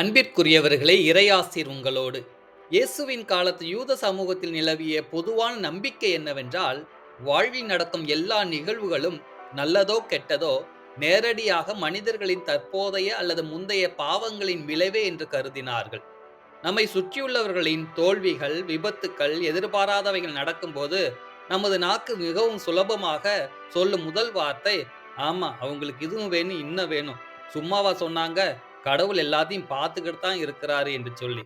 அன்பிற்குரியவர்களே இறையாசிர் உங்களோடு. இயேசுவின் காலத்து யூத சமூகத்தில் நிலவிய பொதுவான நம்பிக்கை என்னவென்றால் வாழ்வில் நடக்கும் எல்லா நிகழ்வுகளும் நல்லதோ கெட்டதோ நேரடியாக மனிதர்களின் தற்போதைய அல்லது முந்தைய பாவங்களின் விளைவே என்று கருதினார்கள். நம்மை சுற்றியுள்ளவர்களின் தோல்விகள் விபத்துக்கள் எதிர்பாராதவைகள் நடக்கும்போது நமது நாக்கு மிகவும் சுலபமாக சொல்லும் முதல் வார்த்தை ஆமா அவங்களுக்கு இதுவும் வேணும் இன்னும் வேணும். சும்மாவா சொன்னாங்க? கடவுள் எல்லாத்தையும் பார்த்துக்கிட்டு தான் இருக்கிறாரு என்று சொல்லி.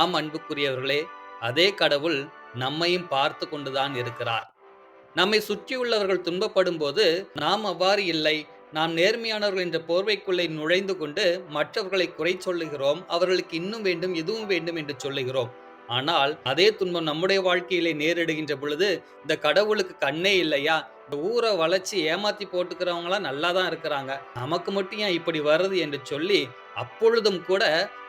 ஆம் அன்புக்குரியவர்களே அதே கடவுள் நம்மையும் பார்த்து கொண்டுதான் இருக்கிறார். நம்மை சுற்றியுள்ளவர்கள் துன்பப்படும் போது நாம் அவ்வாறு இல்லை. நாம் நேர்மையானவர்கள் என்ற போர்வைக்குள்ளே நுழைந்து கொண்டு மற்றவர்களை குறை சொல்லுகிறோம். அவர்களுக்கு இன்னும் வேண்டும் இதுவும் வேண்டும் என்று சொல்லுகிறோம். ஆனால் அதே துன்பம் நம்முடைய வாழ்க்கையிலே நேரிடுகின்ற பொழுது இந்த கடவுளுக்கு கண்ணே இல்லையா? ஊரை வளைச்சி ஏமாத்தி போட்டுக்கிறவங்களாம் நல்லா தான் இருக்கிறாங்க. நமக்கு மட்டும் ஏன் இப்படி வருது என்று சொல்லி அப்பொழுதும் கூட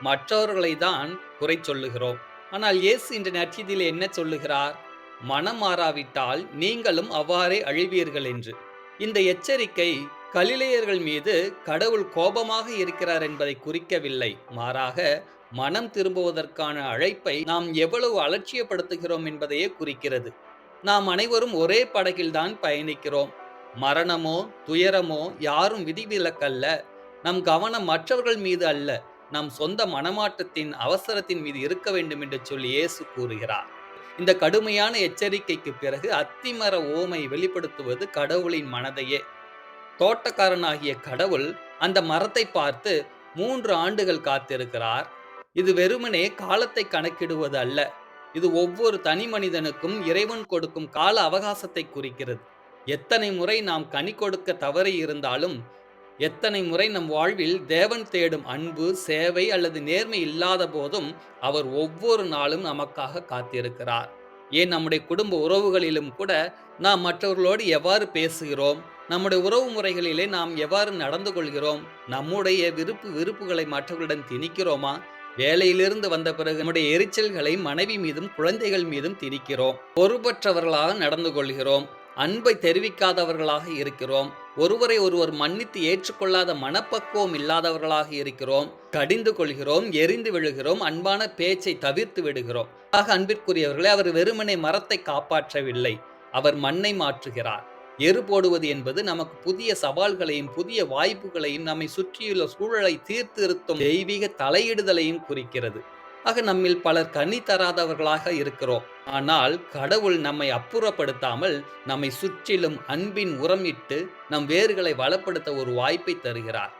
மற்றவர்களை தான் குறை சொல்லுகிறோம். ஆனால் இயேசு இந்த நற்செய்தியிலே என்ன சொல்லுகிறார்? மனம் மாறாவிட்டால் நீங்களும் அவ்வாறே அழிவீர்கள் என்று. இந்த எச்சரிக்கை கலிலேயர்கள் மீது கடவுள் கோபமாக இருக்கிறார் என்பதை குறிக்கவில்லை. மாறாக மனம் திரும்புவதற்கான அழைப்பை நாம் எவ்வளவு அலட்சியப்படுத்துகிறோம் என்பதையே குறிக்கிறது. நாம் அனைவரும் ஒரே படகில்தான் பயணிக்கிறோம். மரணமோ துயரமோ யாரும் விதிவிலக்கல்ல. நம் கவனம் மற்றவர்கள் மீது அல்ல. நம் சொந்த மனமாட்டத்தின் அவசரத்தின் மீது இருக்க வேண்டும் என்று சொல்லி இயேசு கூறுகிறார். இந்த கடுமையான எச்சரிக்கைக்கு பிறகு அத்திமர ஓமை வெளிப்படுத்துவது கடவுளின் மனதையே. தோட்டக்காரனாகிய கடவுள் அந்த மரத்தை பார்த்து மூன்று ஆண்டுகள் காத்திருக்கிறார். இது வெறுமனே காலத்தை கணக்கிடுவது அல்ல. இது ஒவ்வொரு தனி மனிதனுக்கும் இறைவன் கொடுக்கும் கால அவகாசத்தை குறிக்கிறது. எத்தனை முறை நாம் கனி கொடுக்க தவறி இருந்தாலும் எத்தனை முறை நம் வாழ்வில் தேவன் தேடும் அன்பு சேவை அல்லது நேர்மை இல்லாத போதும் அவர் ஒவ்வொரு நாளும் நமக்காக காத்திருக்கிறார். ஏன் நம்முடைய குடும்ப உறவுகளிலும் கூட நாம் மற்றவர்களோடு எவ்வாறு பேசுகிறோம்? நம்முடைய உறவு முறைகளிலே நாம் எவ்வாறு நடந்து கொள்கிறோம்? நம்முடைய விருப்பு விருப்புகளை மற்றவர்களிடம் திணிக்கிறோமா? வேலையிலிருந்து வந்த பிறகு நம்முடைய எரிச்சல்களை மனைவி மீதும் குழந்தைகள் மீதும் திணிக்கிறோம். பொறுப்பற்றவர்களாக நடந்து கொள்கிறோம். அன்பை தெரிவிக்காதவர்களாக இருக்கிறோம். ஒருவரை ஒருவர் மன்னித்து ஏற்றுக்கொள்ளாத மனப்பக்குவம் இல்லாதவர்களாக இருக்கிறோம். கடிந்து கொள்கிறோம் எரிந்து விழுகிறோம் அன்பான பேச்சை தவிர்த்து விடுகிறோம். ஆக அன்பிற்குரியவர்களை அவர் வெறுமனை மரத்தை காப்பாற்றவில்லை. அவர் மண்ணை மாற்றுகிறார். எரு போடுவது என்பது நமக்கு புதிய சவால்களையும் புதிய வாய்ப்புகளையும் நம்மை சுற்றியுள்ள சூழலை தீர்த்திருத்தும் தெய்வீக தலையிடுதலையும் குறிக்கிறது. ஆக நம்மில் பலர் கனி தராதவர்களாக இருக்கிறோம். ஆனால் கடவுள் நம்மை அப்புறப்படுத்தாமல் நம்மை சுற்றிலும் அன்பின் உரமிட்டு நம் வேர்களை வளப்படுத்த ஒரு வாய்ப்பை தருகிறார்.